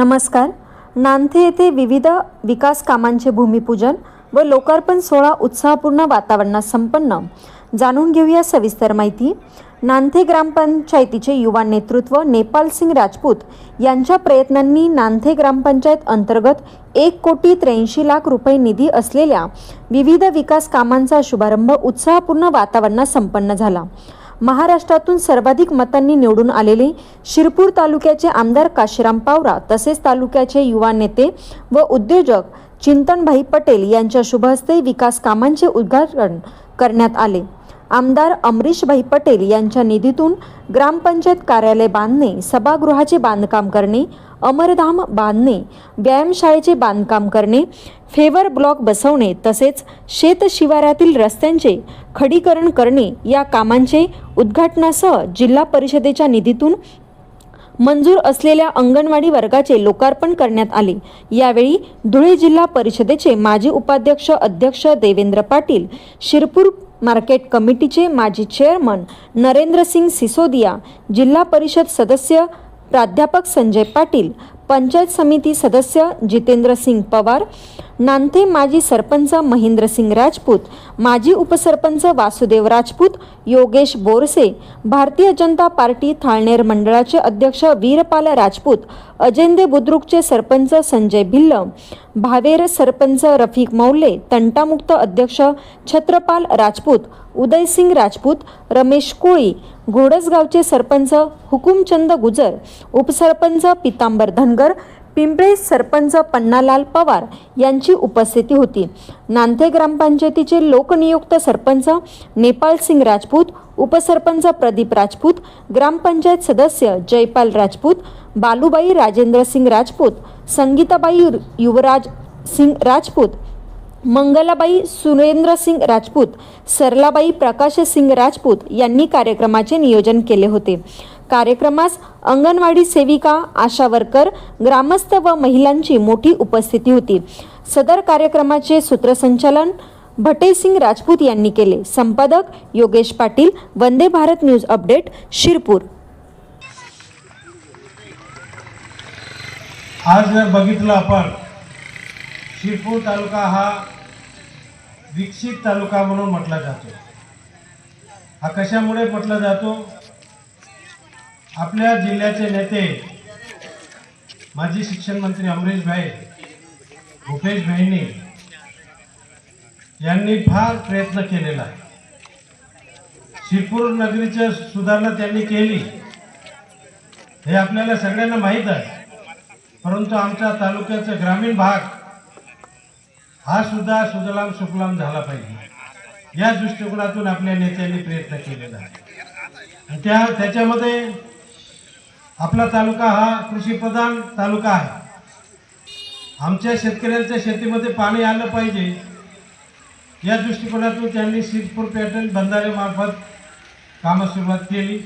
नमस्कार. नांथे येथे विविध विकास कामांचे भूमिपूजन व लोकार्पण सोहळा उत्साहपूर्ण वातावरणात संपन्न. जाणून घेऊया सविस्तर माहिती. नांथे ग्रामपंचायतीचे युवा नेतृत्व नेपाल सिंग राजपूत यांच्या प्रयत्नांनी नांथे ग्रामपंचायत अंतर्गत एक कोटी त्र्याऐंशी लाख रुपये निधी असलेल्या विविध विकास कामांचा शुभारंभ उत्साहपूर्ण वातावरणात संपन्न झाला. महाराष्ट्रातून सर्वाधिक मतांनी निवडून आलेले शिरपूर तालुक्याचे आमदार काशीराम पावरा तसेच तालुक्याचे युवा नेते व उद्योजक चिंतनभाई पटेल यांच्या शुभहस्ते विकास कामांचे उद्घाटन करण्यात आले. आमदार अमरीशभाई पटेल यांच्या निधीतून ग्रामपंचायत कार्यालय बांधणे सभागृहाचे बांधकाम करणे अमरधाम बांधणे व्यायामशाळेचे बांधकाम करणे फेवर ब्लॉक बसवणे तसेच शेत रस्त्यांचे खडीकरण करणे या कामांचे उद्घाटनासह जिल्हा परिषदेच्या निधीतून मंजूर असलेल्या अंगणवाडी वर्गाचे लोकार्पण करण्यात आले. यावेळी धुळे जिल्हा परिषदेचे माजी उपाध्यक्ष अध्यक्ष देवेंद्र पाटील शिरपूर मार्केट कमिटीचे माजी चेअरमन नरेंद्रसिंग सिसोदिया जिल्हा परिषद सदस्य प्राध्यापक संजय पाटील पंचायत समिती सदस्य जितेंद्र सिंग पवार नांथे माजी सरपंच महेंद्रसिंग राजपूत माजी उपसरपंच वासुदेव राजपूत योगेश बोरसे भारतीय जनता पार्टी थाळनेर मंडळाचे अध्यक्ष वीरपाल राजपूत अजेंदे बुद्रुकचे सरपंच संजय भिल्ल भावेर सरपंच रफिक मौले तंटामुक्त अध्यक्ष छत्रपाल राजपूत उदयसिंग राजपूत रमेश कोळी घोडसगावचे सरपंच हुकुमचंद गुजर उपसरपंच पितांबर धनगर पिंपळे सरपंच पन्नालाल पवार यांची उपस्थिती होती. नांथे ग्रामपंचायतीचे लोकनियुक्त सरपंच नेपाल सिंग राजपूत उपसरपंच प्रदीप राजपूत ग्रामपंचायत सदस्य जयपाल राजपूत बालूबाई राजेंद्र सिंग राजपूत संगीताबाई युवराज सिंग राजपूत मंगलाबाई सुरेंद्र सिंग राजपूत सरलाबाई प्रकाश सिंग राजपूत यांनी कार्यक्रमाचे नियोजन केले होते. कार्यक्रमास अंगणवाडी सेविका आशा वर्कर ग्रामस्थ व महिलांची मोठी उपस्थिती होती. सदर कार्यक्रमाचे सूत्रसंचालन भटेसिंग राजपूत यांनी केले. संपादक योगेश पाटील वंदे भारत न्यूज अपडेट शिरपूर. आज जर बघितलं आपण शिरपूर तालुका हा विकसित तालुका म्हणून म्हटला जातो. हा कशामुळे म्हटला जातो? आपल्या जिल्ह्याचे नेते माजी शिक्षण मंत्री अमरेश भाई भूपेश भाईंनी यांनी फार प्रयत्न केलेला शिरपूर नगरीचं सुधारणा त्यांनी केली. हे आपल्याला सगळ्यांना माहीत आहे. परंतु आमच्या तालुक्याचा ग्रामीण भाग हा सुद्धा सुजलाम सुफलाम झाला पाहिजे. या दृष्टिकोनातून आपल्या नेत्यांनी प्रयत्न केलेला आहे. आणि त्या त्याच्यामध्ये आपला तालुका हा कृषीप्रधान तालुका आहे. आमच्या शेतकऱ्यांच्या शेतीमध्ये पाणी आलं पाहिजे. या दृष्टिकोनातून त्यांनी सिद्धपूर पॅटर्न बंधारे मार्फत कामं सुरुवात केली.